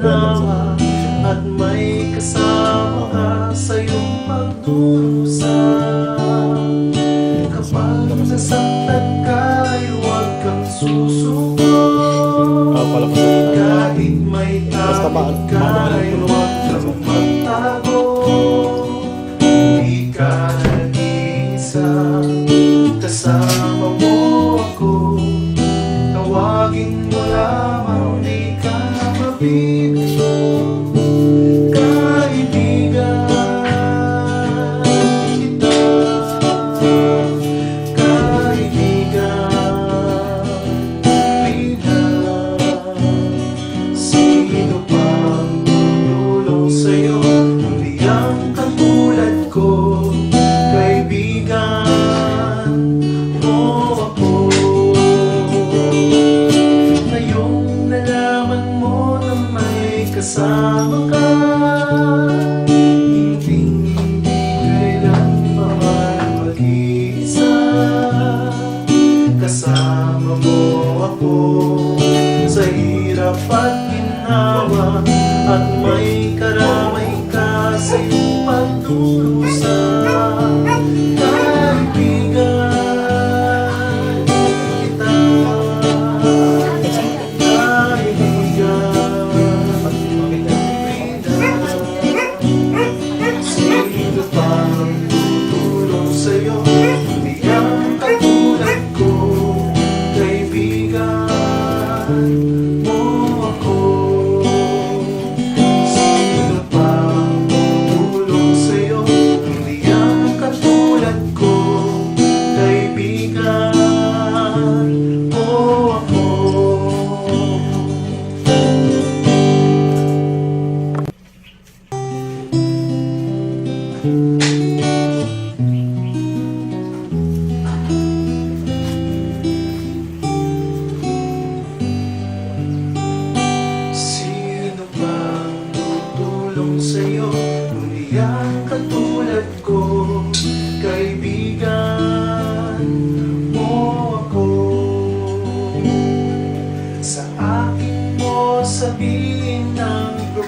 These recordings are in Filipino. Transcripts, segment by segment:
dalawa At may kasama ka sa iyong pagdurusa Kapag nasaktan ka ay huwag kang susuko. Kahit may tapit ka ay huwag kang magtago. Hindi ka nag-iisa kasama mo ako. Ngayong nalaman mo na may kasama ka Hindi, hindi kailan pa mag-isa Kasama mo ako.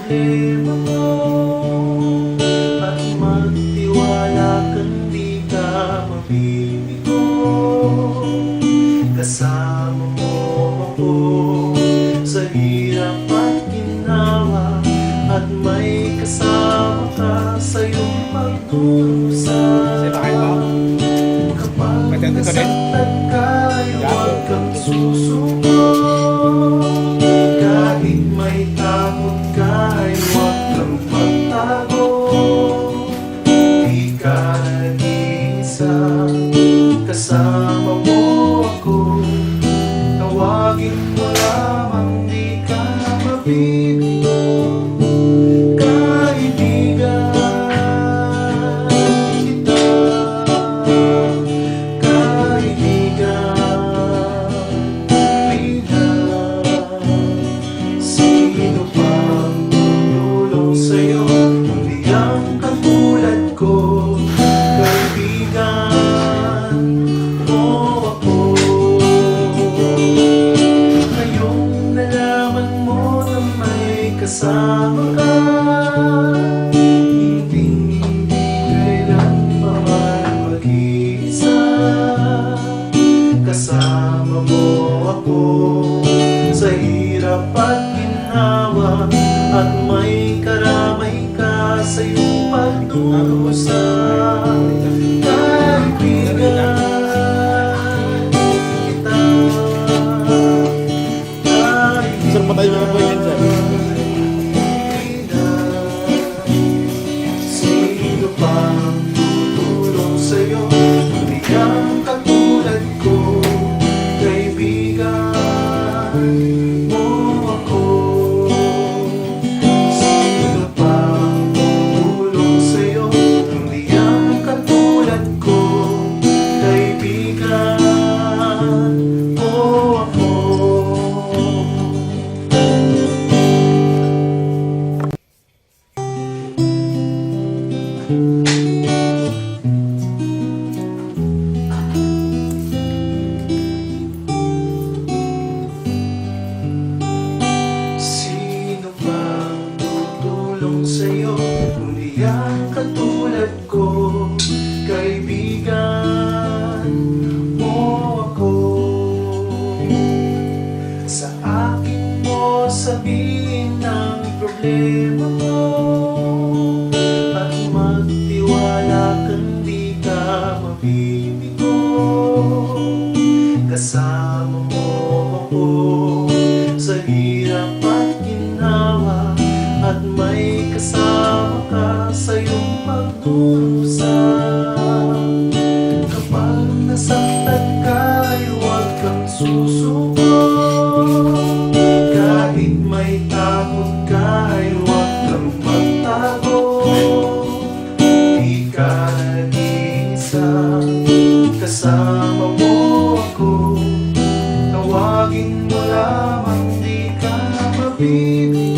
balahibo mo At magtiwala kang di ka mabibigo Kasama mo ako sa sabihin ang problema mo may takot ka ay huwag kang magtago Di ka nag-iisa Kasama mo ako. Tawagin mo lamang di ka mabibigo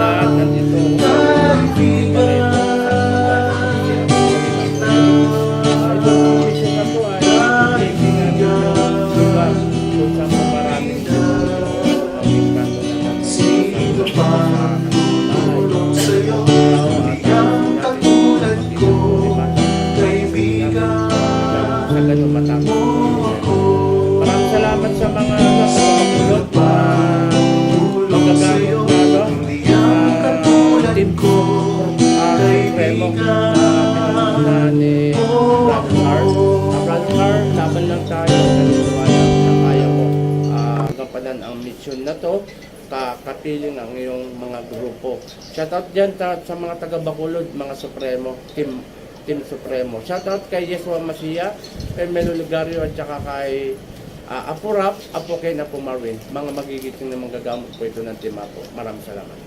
Sino pa tulong sa'yo ang katulad ko Kaibigan Sa mo ako Maraming salamat sa mga nakakulot pa Tulong sa'yo Hindi ang katulad ko Ah. Ah, Brother Car, laban lang tayo. Naniniwala na kaya mo ah, gampanan ang mission na to kapiling ang iyong mga grupo. Shoutout dyan ta- sa mga taga Bacolod, mga Supremo, Team Team Supremo. Shoutout kay Yesua Masia, kay Melo Ligario at saka kay ah, Apo Rap, Apo kay Apo Marvin. Mga magigiting na manggagamot po ito ng Team Apo. Maraming salamat.